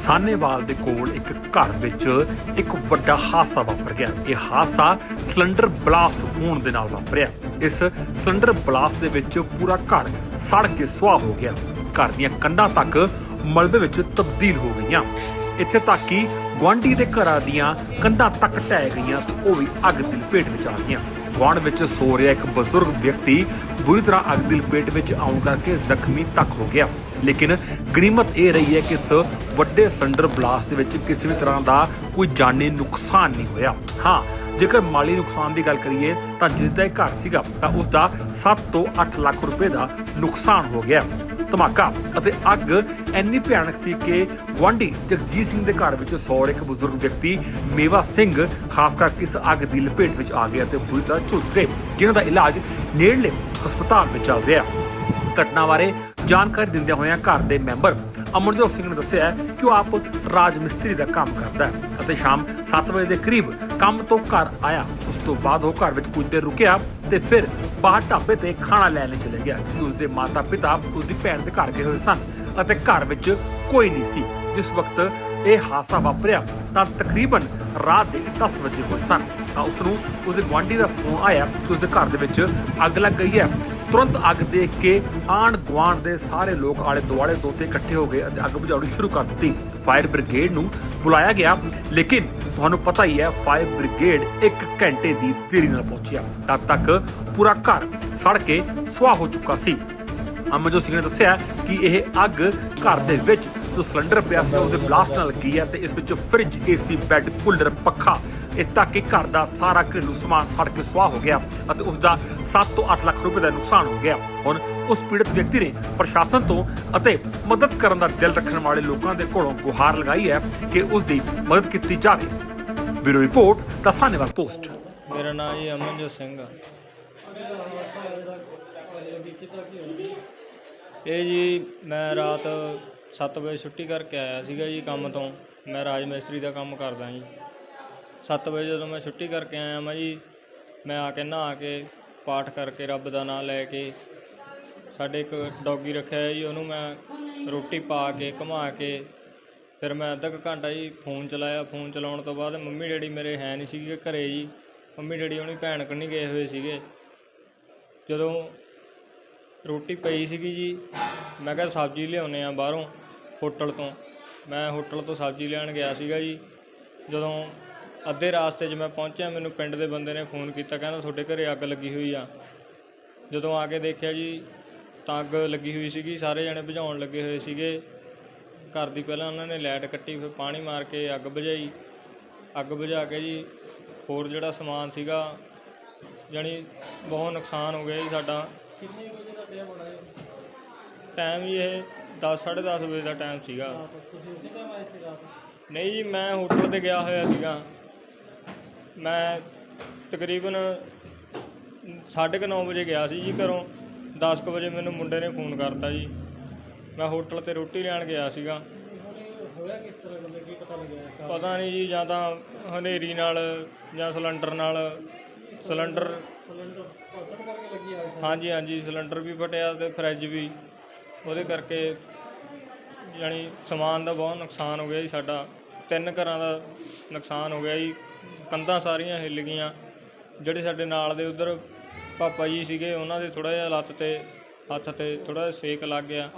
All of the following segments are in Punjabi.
ਸਾਨੇਵਾਲ ਦੇ ਕੋਲ ਇੱਕ ਘਰ ਵਿੱਚ ਇੱਕ ਵੱਡਾ ਹਾਦਸਾ ਵਾਪਰ ਗਿਆ। ਇਹ ਹਾਦਸਾ ਸਿਲੰਡਰ ਬਲਾਸਟ ਹੋਣ ਦੇ ਨਾਲ ਵਾਪਰਿਆ। ਇਸ ਸਿਲੰਡਰ ਬਲਾਸਟ ਦੇ ਵਿੱਚ ਪੂਰਾ ਘਰ ਸੜ ਕੇ ਸੁਆਹ ਹੋ ਗਿਆ। ਘਰ ਦੀਆਂ ਕੰਧਾਂ ਤੱਕ ਮਲਬੇ ਵਿੱਚ ਤਬਦੀਲ ਹੋ ਗਈਆਂ। ਇੱਥੇ ਤੱਕ ਕਿ ਗੁਆਂਢੀ ਦੇ ਘਰਾਂ ਦੀਆਂ ਕੰਧਾਂ ਤੱਕ ਢਹਿ ਗਈਆਂ ਤੇ ਉਹ ਵੀ ਅੱਗ ਦੀ ਲਪੇਟ ਵਿੱਚ ਆ ਗਈਆਂ। ਗੁਆਂਢ ਵਿੱਚ ਸੋ ਰਿਹਾ ਇੱਕ ਬਜ਼ੁਰਗ ਵਿਅਕਤੀ ਬੁਰੀ ਤਰ੍ਹਾਂ ਅੱਗ ਦੀ ਲਪੇਟ ਵਿੱਚ ਆਉਣ ਕਰਕੇ ਜ਼ਖਮੀ ਤੱਕ ਹੋ ਗਿਆ। ਲੇਕਿਨ ਗਨੀਮਤ ਇਹ ਰਹੀ ਹੈ ਕਿ ਇਸ ਵੱਡੇ ਸਿਲੰਡਰ ਬਲਾਸਟ ਦੇ ਵਿੱਚ ਕਿਸੇ ਵੀ ਤਰ੍ਹਾਂ ਦਾ ਕੋਈ ਜਾਨੀ ਨੁਕਸਾਨ ਨਹੀਂ ਹੋਇਆ। ਹਾਂ, ਜੇਕਰ ਮਾਲੀ ਨੁਕਸਾਨ ਦੀ ਗੱਲ ਕਰੀਏ, ਤਾਂ ਜਿਸ ਦਾ ਇਹ ਘਰ ਸੀਗਾ, ਤਾਂ ਉਸ ਦਾ 7 ਤੋਂ 8 ਲੱਖ ਰੁਪਏ ਦਾ ਨੁਕਸਾਨ ਹੋ ਗਿਆ। ਧਮਾਕਾ, ਅਤੇ ਅੱਗ ਇੰਨੀ ਭਿਆਨਕ ਸੀ ਕਿ ਗੁਆਂਢੀ ਜਗਜੀਤ ਸਿੰਘ ਦੇ ਘਰ ਵਿੱਚ ਸੌੜ ਇੱਕ ਬਜ਼ੁਰਗ ਵਿਅਕਤੀ, ਮੇਵਾ ਸਿੰਘ, ਖਾਸ ਕਰਕੇ ਇਸ ਅੱਗ ਦੀ ਲਪੇਟ ਵਿੱਚ ਆ ਗਿਆ ਤੇ ਬੁਰੀ ਤਰ੍ਹਾਂ ਝੁਲਸ ਗਏ, ਜਿਨ੍ਹਾਂ ਦਾ ਇਲਾਜ ਨੇੜਲੇ ਹਸਪਤਾਲ ਵਿੱਚ ਚੱਲ ਰਿਹਾ। ਘਟਨਾ ਬਾਰੇ ਜਾਣਕਾਰੀ ਦਿੰਦਿਆਂ ਹੋਇਆਂ ਘਰ ਦੇ ਮੈਂਬਰ ਅਮਨਜੋਤ ਸਿੰਘ ਨੇ ਦੱਸਿਆ ਕਿ ਉਹ ਆਪ ਰਾਜ ਮਿਸਤਰੀ ਦਾ ਕੰਮ ਕਰਦਾ ਹੈ ਅਤੇ ਸ਼ਾਮ 7 ਵਜੇ ਦੇ ਕਰੀਬ ਕੰਮ ਤੋਂ ਘਰ ਆਇਆ। ਉਸ ਤੋਂ ਬਾਅਦ ਉਹ ਘਰ ਵਿੱਚ ਕੁਝ ਦੇਰ ਰੁਕਿਆ ਤੇ ਫਿਰ ਬਾਹਰ ਢਾਬੇ ਤੇ ਖਾਣਾ ਲੈਣ ਲਈ ਚਲੇ ਗਿਆ, ਕਿਉਂਕਿ ਉਸ ਦੇ ਮਾਤਾ ਪਿਤਾ ਉਸ ਦੀ ਭੈਣ ਦੇ ਘਰ ਗਏ ਹੋਏ ਸਨ ਅਤੇ ਘਰ ਵਿੱਚ ਕੋਈ ਨਹੀਂ ਸੀ। ਜਿਸ ਵਕਤ ਇਹ ਹਾਦਸਾ ਵਾਪਰਿਆ ਤਾਂ ਤਕਰੀਬਨ ਰਾਤ ਦੇ 10 ਵਜੇ ਹੋਏ ਸਨ। ਤਾਂ ਉਸ ਨੂੰ ਉਸ ਦੇ ਗੁਆਂਢੀ ਦਾ ਫੋਨ ਆਇਆ ਕਿ ਉਸ ਦੇ ਘਰ ਦੇ ਵਿੱਚ ਅੱਗ ਲੱਗ ਗਈ ਹੈ। ਤੁਰੰਤ ਅੱਗ ਦੇਖ ਕੇ ਆਣ ਗੁਆਂਢ ਦੇ ਸਾਰੇ ਲੋਕ ਆਲੇ ਦੁਆਲੇ ਤੋਂ ਤੇ ਇਕੱਠੇ ਹੋ ਗਏ ਅਤੇ ਅੱਗ ਬੁਝਾਉਣੀ ਸ਼ੁਰੂ ਕਰ ਦਿੱਤੀ। ਫਾਇਰ ਬ੍ਰਿਗੇਡ ਨੂੰ ਬੁਲਾਇਆ ਗਿਆ, ਲੇਕਿਨ ਤੁਹਾਨੂੰ ਪਤਾ ਹੀ ਹੈ, ਫਾਇਰ ਬ੍ਰਿਗੇਡ 1 ਘੰਟੇ ਦੀ ਦੇਰੀ ਨਾਲ ਪਹੁੰਚਿਆ। ਤਦ ਤੱਕ ਪੂਰਾ ਘਰ ਸੜ ਕੇ ਸੁਆਹ ਹੋ ਚੁੱਕਾ ਸੀ। ਅਮਰਜੋਤ ਸਿੰਘ ਨੇ ਦੱਸਿਆ ਕਿ ਇਹ ਅੱਗ ਘਰ ਦੇ ਵਿੱਚ ਜੋ ਸਿਲੰਡਰ ਪਿਆ ਸੀ, ਉਹਦੇ ਬਲਾਸਟ ਨਾਲ ਲੱਗੀ ਹੈ ਤੇ ਇਸ ਵਿੱਚ ਫ੍ਰਿਜ ਏਸੀ ਬੈੱਡ ਕੂਲਰ ਪੱਖਾ, ਇਹ ਤੱਕ ਕਿ ਘਰ ਦਾ ਸਾਰਾ ਘਰੇਲੂ ਸਮਾਨ ਸੜ ਕੇ ਸੁਆਹ ਹੋ ਗਿਆ ਅਤੇ ਉਸ ਦਾ 7 ਤੋਂ 8 ਲੱਖ ਰੁਪਏ ਦਾ ਨੁਕਸਾਨ ਹੋ ਗਿਆ। ਹੁਣ ਉਸ ਪੀੜਤ ਵਿਅਕਤੀ ਨੇ ਪ੍ਰਸ਼ਾਸਨ ਤੋਂ ਅਤੇ ਮਦਦ ਕਰਨ ਦਾ ਦਿਲ ਰੱਖਣ ਵਾਲੇ ਲੋਕਾਂ ਦੇ ਕੋਲੋਂ ਗੁਹਾਰ ਲਗਾਈ ਹੈ ਕਿ ਉਸ ਦੀ ਮਦਦ ਕੀਤੀ ਜਾਵੇ। ਬਿਊਰੋ ਰਿਪੋਰਟ ਦਾ ਸਾਨੇਵਾਲ ਪੋਸਟ। ਮੇਰਾ ਨਾਮ ਜੀ ਅਮਨਜੋਤ ਸਿੰਘ ਆ। ਇਹ ਜੀ ਮੈਂ ਰਾਤ 7 ਵਜੇ ਛੁੱਟੀ ਕਰਕੇ ਆਇਆ ਸੀਗਾ ਜੀ ਕੰਮ ਤੋਂ। ਮੈਂ ਰਾਜ ਮਿਸਤਰੀ ਦਾ ਕੰਮ ਕਰਦਾ ਜੀ। 7 ਵਜੇ ਜਦੋਂ ਮੈਂ ਛੁੱਟੀ ਕਰਕੇ ਆਇਆ ਮੈਂ ਜੀ, ਮੈਂ ਆ ਕੇ ਨਹਾ ਕੇ, ਪਾਠ ਕਰਕੇ ਰੱਬ ਦਾ ਨਾਮ ਲੈ ਕੇ, ਸਾਡੇ ਇੱਕ ਡੌਗੀ ਰੱਖਿਆ ਹੈ ਜੀ, ਉਹਨੂੰ ਮੈਂ ਰੋਟੀ ਪਾ ਕੇ, ਘੁਮਾ ਕੇ, ਫਿਰ ਮੈਂ ਅੱਧਾ ਕੁ ਘੰਟਾ ਜੀ ਫੋਨ ਚਲਾਇਆ। ਫੋਨ ਚਲਾਉਣ ਤੋਂ ਬਾਅਦ ਮੰਮੀ ਡੈਡੀ ਮੇਰੇ ਹੈ ਨਹੀਂ ਸੀਗੇ ਘਰੇ ਜੀ। ਮੰਮੀ ਡੈਡੀ ਉਹਨੀ ਭੈਣ ਕੋਲ ਨਹੀਂ ਗਏ ਹੋਏ ਸੀਗੇ। ਜਦੋਂ ਰੋਟੀ ਪਈ ਸੀਗੀ ਜੀ, ਮੈਂ ਕਿਹਾ ਸਬਜ਼ੀ ਲਿਆਉਨੇ ਆ ਬਾਹਰੋਂ। ਹੋਟਲ ਤੋਂ। ਮੈਂ ਹੋਟਲ ਤੋਂ ਸਬਜ਼ੀ ਲੈਣ ਗਿਆ ਸੀਗਾ ਜੀ। ਜਦੋਂ ਅੱਧੇ ਰਾਸਤੇ 'ਚ ਮੈਂ ਪਹੁੰਚਿਆ ਮੈਨੂੰ ਪਿੰਡ ਦੇ ਬੰਦੇ ਨੇ ਫੋਨ ਕੀਤਾ ਕਹਿੰਦਾ ਤੁਹਾਡੇ ਘਰੇ ਅੱਗ ਲੱਗੀ ਹੋਈ ਆ। ਜਦੋਂ ਆ ਕੇ ਦੇਖਿਆ ਜੀ ਤਾਂ ਅੱਗ ਲੱਗੀ ਹੋਈ ਸੀਗੀ। ਸਾਰੇ ਜਣੇ ਬੁਝਾਉਣ ਲੱਗੇ ਹੋਏ ਸੀਗੇ। ਘਰ ਦੀ ਪਹਿਲਾਂ ਉਹਨਾਂ ਨੇ ਲਾਈਟ ਕੱਟੀ ਫਿਰ ਪਾਣੀ ਮਾਰ ਕੇ ਅੱਗ ਬੁਝਾਈ। ਅੱਗ ਬੁਝਾ ਕੇ ਜੀ ਹੋਰ ਜਿਹੜਾ ਸਮਾਨ ਸੀਗਾ ਜਾਣੀ ਬਹੁਤ ਨੁਕਸਾਨ ਹੋ ਗਿਆ ਜੀ ਸਾਡਾ। ਕਿੰਨੇ ਵਜੇ ਦਾ ਟਾਈਮ ਹੋਣਾ ਹੈ ਟਾਈਮ ਜੀ ਇਹ 10 10:30 ਵਜੇ ਦਾ ਟਾਈਮ ਸੀਗਾ। ਤੁਸੀਂ ਉਸੇ ਟਾਈਮ ਆਏ ਸੀ ਰਾਤ ਨਹੀਂ ਜੀ, ਮੈਂ ਹੋਟਲ ਤੇ ਗਿਆ ਹੋਇਆ ਸੀਗਾ। ਮੈਂ ਤਕਰੀਬਨ 9:30 ਵਜੇ ਗਿਆ ਸੀ ਜੀ ਘਰੋਂ। 10 ਕੁ ਵਜੇ ਮੈਨੂੰ ਮੁੰਡੇ ਨੇ ਫੋਨ ਕਰਤਾ ਜੀ। ਮੈਂ ਹੋਟਲ ਤੇ ਰੋਟੀ ਲੈਣ ਗਿਆ ਸੀਗਾ। ਹੋਇਆ ਕਿਸ ਤਰ੍ਹਾਂ ਮਤਲਬ ਕੀ ਪਤਾ ਲੱਗਿਆ ਪਤਾ ਨਹੀਂ ਜੀ, ਜਾਂ ਤਾਂ ਹਨੇਰੀ ਨਾਲ ਜਾਂ ਸਿਲੰਡਰ ਨਾਲ ਸਿਲੰਡਰ ਸਿਲੰਡਰ ਭਗਤ ਕਰਕੇ ਲੱਗੀ ਆ ਹਾਂਜੀ ਹਾਂਜੀ, ਸਿਲੰਡਰ ਵੀ ਫਟਿਆ ਤੇ ਫਰਿੱਜ ਵੀ। ਉਹਦੇ ਕਰਕੇ ਯਾਨੀ ਸਮਾਨ ਦਾ ਬਹੁਤ ਨੁਕਸਾਨ ਹੋ ਗਿਆ ਜੀ ਸਾਡਾ। ਤਿੰਨ ਘਰਾਂ ਦਾ ਨੁਕਸਾਨ ਹੋ ਗਿਆ ਜੀ। ਕੰਧਾਂ ਸਾਰੀਆਂ ਹਿੱਲ ਗਈਆਂ। ਜਿਹੜੇ ਸਾਡੇ ਨਾਲ ਦੇ ਉਧਰ ਪਾਪਾ ਜੀ ਸੀਗੇ, ਉਹਨਾਂ ਦੇ ਥੋੜਾ ਜਿਹਾ ਲੱਤ ਤੇ ਹੱਥ ਤੇ ਥੋੜਾ ਜਿਹਾ ਸੇਕ ਲੱਗ ਗਿਆ।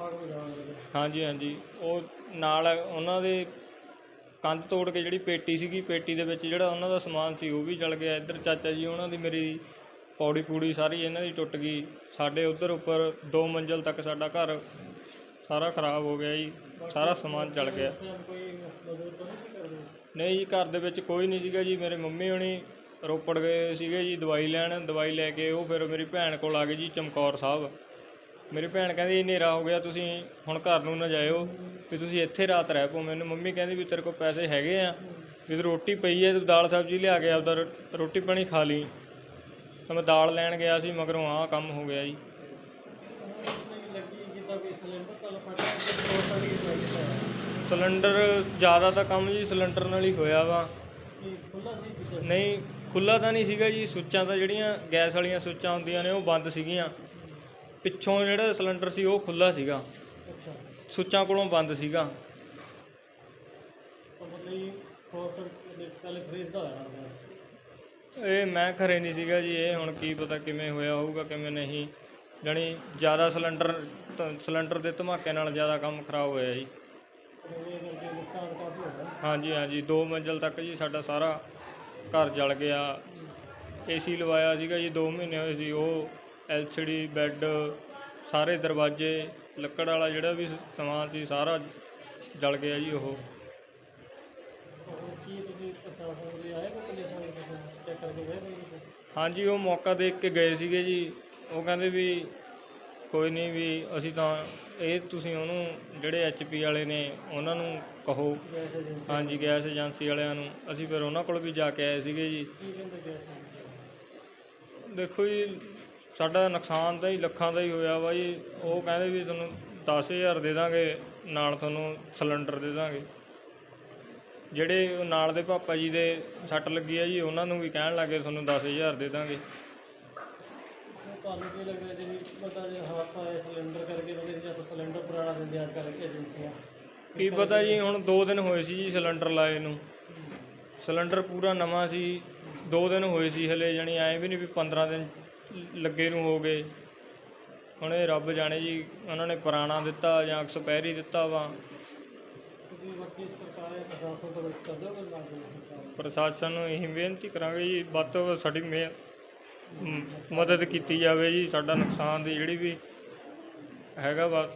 ਹਾਂਜੀ ਹਾਂਜੀ। ਉਹ ਨਾਲ ਉਹਨਾਂ ਦੇ ਕੰਧ ਤੋੜ ਕੇ ਜਿਹੜੀ ਪੇਟੀ ਸੀਗੀ, ਪੇਟੀ ਦੇ ਵਿੱਚ ਜਿਹੜਾ ਉਹਨਾਂ ਦਾ ਸਮਾਨ ਸੀ, ਉਹ ਵੀ ਜਲ ਗਿਆ। ਇੱਧਰ ਚਾਚਾ ਜੀ, ਉਹਨਾਂ ਦੀ ਮੇਰੀ ਪੌੜੀ ਪੂੜੀ ਸਾਰੀ ਇਹਨਾਂ ਦੀ ਟੁੱਟ ਗਈ। ਸਾਡੇ ਉੱਧਰ ਉੱਪਰ ਦੋ ਮੰਜ਼ਲ ਤੱਕ ਸਾਡਾ ਘਰ ਸਾਰਾ ਖਰਾਬ ਹੋ ਗਿਆ ਜੀ। ਸਾਰਾ ਸਮਾਨ ਚਲ ਗਿਆ। ਨਹੀਂ ਜੀ, ਘਰ ਦੇ ਵਿੱਚ ਕੋਈ ਨਹੀਂ ਸੀਗਾ ਜੀ। ਮੇਰੇ ਮੰਮੀ ਹੋਣੀ ਰੋਪੜ ਗਏ ਸੀਗੇ ਜੀ ਦਵਾਈ ਲੈਣ। ਦਵਾਈ ਲੈ ਕੇ ਉਹ ਫਿਰ ਮੇਰੀ ਭੈਣ ਕੋਲ ਆ ਗਏ ਜੀ ਚਮਕੌਰ ਸਾਹਿਬ। ਮੇਰੀ ਭੈਣ ਕਹਿੰਦੀ, ਹਨੇਰਾ ਹੋ ਗਿਆ, ਤੁਸੀਂ ਹੁਣ ਘਰ ਨੂੰ ਨਾ ਜਾਇਓ, ਵੀ ਤੁਸੀਂ ਇੱਥੇ ਰਾਤ ਰਹਿ ਪਓ। ਮੈਨੂੰ ਮੰਮੀ ਕਹਿੰਦੀ ਵੀ ਤੇਰੇ ਕੋਲ ਪੈਸੇ ਹੈਗੇ ਆ, ਵੀ ਤੂੰ ਰੋਟੀ ਪਈ ਹੈ ਤੂੰ ਦਾਲ ਸਬਜ਼ੀ ਲਿਆ ਕੇ ਆਪਦਾ ਰੋ- ਰੋਟੀ ਪਾਣੀ ਖਾ ਲਈ। ਤਾਂ ਮੈਂ ਦਾਲ ਲੈਣ ਗਿਆ ਸੀ, ਮਗਰੋਂ ਆਹ ਕੰਮ ਹੋ ਗਿਆ ਜੀ। ਸਿਲੰਡਰ ਜ਼ਿਆਦਾ ਤਾਂ ਕੰਮ ਜੀ ਸਿਲੰਡਰ ਨਾਲ ਹੀ ਹੋਇਆ ਵਾ। ਨਹੀਂ ਖੁੱਲਾ ਤਾਂ ਨਹੀਂ ਸੀਗਾ ਜੀ, ਸੁੱਚਾਂ ਤਾਂ ਜਿਹੜੀਆਂ ਗੈਸ ਵਾਲੀਆਂ ਸੁੱਚਾਂ ਹੁੰਦੀਆਂ ਨੇ, ਉਹ ਬੰਦ ਸੀਗੀਆਂ। ਪਿੱਛੋਂ ਜਿਹੜਾ ਸਿਲੰਡਰ ਸੀ, ਉਹ ਖੁੱਲਾ ਸੀਗਾ। ਅੱਛਾ ਸੁੱਚਾਂ ਕੋਲੋਂ ਬੰਦ ਸੀਗਾ। ਜੀ ਸੋਰਸ ਦੇ ਪਹਿਲੇ ਫ੍ਰੀਜ਼ ਦਾ ਹੋਇਆ ਇਹ ਮੈਂ ਘਰੇ ਨਹੀਂ ਸੀਗਾ ਜੀ, ਇਹ ਹੁਣ ਕੀ ਪਤਾ ਕਿਵੇਂ ਹੋਇਆ ਹੋਊਗਾ, ਕਿਵੇਂ ਨਹੀਂ। ਜਾਣੀ ਜ਼ਿਆਦਾ ਸਿਲੰਡਰ ਸਿਲੰਡਰ ਦੇ ਧਮਾਕੇ ਨਾਲ ਜ਼ਿਆਦਾ ਕੰਮ ਖਰਾਬ ਹੋਇਆ ਜੀ। ਹਾਂਜੀ ਹਾਂਜੀ, ਦੋ ਮੰਜ਼ਲ ਤੱਕ ਜੀ ਸਾਡਾ ਸਾਰਾ ਘਰ ਜਲ ਗਿਆ। ਏਸੀ ਲਵਾਇਆ ਸੀਗਾ ਜੀ 2 ਮਹੀਨੇ ਹੋਏ ਸੀ। ਉਹ ਐਲਸੀਡੀ ਬੈੱਡ ਸਾਰੇ ਦਰਵਾਜ਼ੇ, ਲੱਕੜ ਵਾਲਾ ਜਿਹੜਾ ਵੀ ਸਮਾਨ ਸੀ, ਸਾਰਾ ਜਲ ਗਿਆ ਜੀ ਉਹ ਹੋਰ ਕੀ ਤੁਸੀਂ ਪ੍ਰਸ਼ਾਸਨ ਦੇ ਆਏ ਕੋਈ ਕੰਡੀਸ਼ਨ ਚੈੱਕ ਕਰਕੇ ਗਏ ਕੋਈ ਕਿਤੇ? ਹਾਂਜੀ ਉਹ ਮੌਕਾ ਦੇਖ ਕੇ ਗਏ ਸੀਗੇ ਜੀ। ਉਹ ਕਹਿੰਦੇ ਵੀ ਕੋਈ ਨਹੀਂ ਵੀ ਅਸੀਂ ਤਾਂ ਇਹ ਤੁਸੀਂ ਉਹਨੂੰ ਜਿਹੜੇ ਐਚਪੀ ਵਾਲੇ ਨੇ ਉਹਨਾਂ ਨੂੰ ਕਹੋ। ਹਾਂਜੀ ਗੈਸ ਏਜੰਸੀ ਵਾਲਿਆਂ ਨੂੰ। ਅਸੀਂ ਫਿਰ ਉਹਨਾਂ ਕੋਲ ਵੀ ਜਾ ਕੇ ਆਏ ਸੀਗੇ ਜੀ। ਦੇਖੋ ਜੀ ਸਾਡਾ ਨੁਕਸਾਨ ਤਾਂ ਹੀ ਲੱਖਾਂ ਦਾ ਹੀ ਹੋਇਆ ਵਾ ਜੀ। ਉਹ ਕਹਿੰਦੇ ਵੀ ਤੁਹਾਨੂੰ 10000 ਦੇ ਦਾਂਗੇ ਨਾਲ ਤੁਹਾਨੂੰ ਸਿਲੰਡਰ ਦੇ ਦਾਂਗੇ। ਜਿਹੜੇ ਉਹ ਨਾਲ ਦੇ ਪਾਪਾ ਜੀ ਦੇ ਸੱਟ ਲੱਗੀ ਆ ਜੀ ਉਹਨਾਂ ਨੂੰ ਵੀ ਕਹਿਣ ਲੱਗੇ ਤੁਹਾਨੂੰ 10000 ਦੇ ਦਾਂਗੇ। ਤੁਹਾਨੂੰ ਕੀ ਲੱਗਦਾ ਜੀ ਵੱਡਾ ਜਿਹਾ ਹਾਦਸਾ ਹੋਇਆ ਸਿਲੰਡਰ ਕਰਕੇ ਉਹਦੇ ਜਾਂ ਸਿਲੰਡਰ ਪੁਰਾਣਾ ਦਿੰਦੇ ਅੱਜ ਕੱਲ੍ਹ ਏਜੰਸੀਆਂ। ਕੀ ਪਤਾ ਜੀ ਹੁਣ 2 ਦਿਨ ਹੋਏ ਸੀ ਜੀ ਸਿਲੰਡਰ ਲਾਏ ਨੂੰ। ਸਿਲੰਡਰ ਪੂਰਾ ਨਵਾਂ ਸੀ 2 ਦਿਨ ਹੋਏ ਸੀ ਹਲੇ ਜਾਣੀ ਐਂ ਵੀ ਨਹੀਂ ਵੀ 15 ਦਿਨ ਲੱਗੇ ਨੂੰ ਹੋ ਗਏ। ਹੁਣ ਇਹ ਰੱਬ ਜਾਣੇ ਜੀ ਉਹਨਾਂ ਨੇ ਪੁਰਾਣਾ ਦਿੱਤਾ ਜਾਂ ਐਕਸਪਾਇਰੀ ਦਿੱਤਾ ਵਾ। ਬਾਕੀ ਜਾਂ ਪ੍ਰਸ਼ਾਸਨ ਤੋਂ ਕਰ ਦਿਓ ਕੋਈ ਪ੍ਰਸ਼ਾਸਨ ਨੂੰ ਇਹੀ ਬੇਨਤੀ ਕਰਾਂਗੇ ਜੀ, ਵੱਧ ਤੋਂ ਵੱਧ ਸਾਡੀ ਮੇ ਮ- ਮਦਦ ਕੀਤੀ ਜਾਵੇ ਜੀ, ਸਾਡਾ ਨੁਕਸਾਨ ਦੀ ਜਿਹੜੀ ਵੀ ਹੈਗਾ ਵਾ,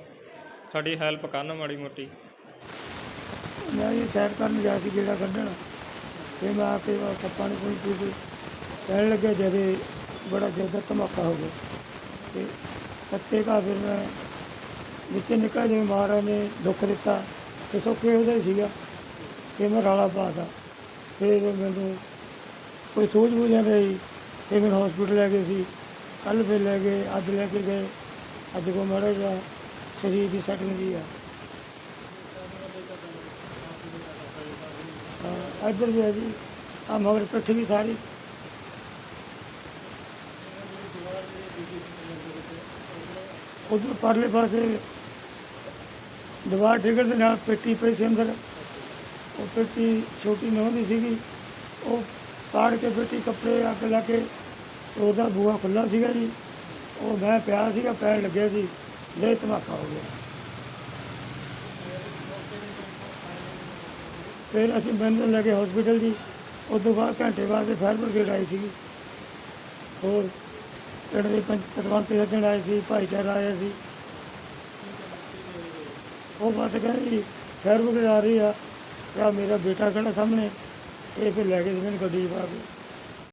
ਸਾਡੀ ਹੈਲਪ ਕਰਨ ਮਾੜੀ ਮੋਟੀ। ਮੈਂ ਜੀ ਸੈਰ ਕਰਨ ਗਿਆ ਸੀ ਗੇੜਾ ਕੱਢਣ ਤੇ ਮੈਂ ਆ ਕੇ ਬਸ ਆਪਾਂ ਨੂੰ ਕੋਈ ਪੀ ਕੇ ਕਹਿਣ ਲੱਗਿਆ, ਜਦੇ ਬੜਾ ਜ਼ਿਆਦਾ ਧਮਾਕਾ ਹੋ ਗਿਆ। ਤੇ ਕੱਤੇ ਕਾ ਫਿਰ ਮੈਂ ਵਿੱਚ ਨਿਕਲ ਜਿਵੇਂ ਮਹਾਰਾਜ ਨੇ ਦੁੱਖ ਦਿੱਤਾ, ਤੇ ਸੌਖੇ ਉਹਦਾ ਹੀ ਸੀਗਾ। ਕਿ ਮੈਂ ਰਾਲਾ ਪਾਤਾ। ਫਿਰ ਮੈਨੂੰ ਕੋਈ ਸੋਝ ਬੂਝ ਨਹੀਂ ਰਹੀ। ਫਿਰ ਮੈਨੂੰ ਹਸਪੀਟਲ ਲੈ ਗਏ ਸੀ। ਕੱਲ ਫਿਰ ਲੈ ਗਏ, ਅੱਜ ਲੈ ਕੇ ਗਏ। ਅੱਜ ਕੋ ਮਾੜਾ ਜਿਹਾ ਸਰੀਰ ਦੀ ਸੈਟਿੰਗ ਦੀ ਆ। ਇੱਧਰ ਵੀ ਹੈ ਜੀ। ਆ ਮਗਰ ਪਿੱਠ ਵੀ ਸਾਰੀ। ਉਧਰ ਪਰਲੇ ਪਾਸੇ ਦੀਵਾਰ ਟਿਕਟ ਦੇ ਨਾਲ ਪੇਟੀ ਪਈ ਸੀ ਅੰਦਰ। ਉਹ ਪੇਟੀ ਛੋਟੀ ਨਹੀਂ ਹੁੰਦੀ ਸੀਗੀ, ਉਹ ਪਾੜ ਕੇ ਪੇਟੀ ਕੱਪੜੇ ਅੱਗ ਲਾ ਕੇ ਸਟੋਰ ਦਾ ਬੂਹਾ ਖੁੱਲਾ ਸੀਗਾ ਜੀ। ਉਹ ਮੈਂ ਪਿਆ ਸੀਗਾ, ਪੈਣ ਲੱਗਿਆ ਸੀ ਲੈ ਧਮਾਕਾ ਹੋ ਗਿਆ। ਫਿਰ ਅਸੀਂ ਮੈਨੂੰ ਲੈ ਕੇ ਹਸਪੀਟਲ ਜੀ, ਉਸ ਤੋਂ ਬਾਅਦ ਘੰਟੇ ਬਾਅਦ ਫਿਰ ਫਾਇਰ ਬ੍ਰਿਗੇਡ ਆਈ ਸੀਗੀ। ਹੋਰ ਪਿੰਡ ਦੇ ਪੰਚ ਪਤਵੰਤ ਸੱਜਣ ਆਏ ਸੀ, ਭਾਈਚਾਰਾ ਆਇਆ ਸੀ। ਉਹ ਬਸ ਕਹਿੰਦੇ ਜੀ ਫਾਇਰ ਬ੍ਰਿਗੇਡ ਆ ਰਹੀ ਆ ਆ ਮੇਰਾ ਬੇਟਾ ਖੜਾ ਸਾਹਮਣੇ? ਇਹ ਫਿਰ ਲੈ ਕੇ ਮੈਨੂੰ ਗੱਡੀ 'ਚ ਪਾ ਕੇ।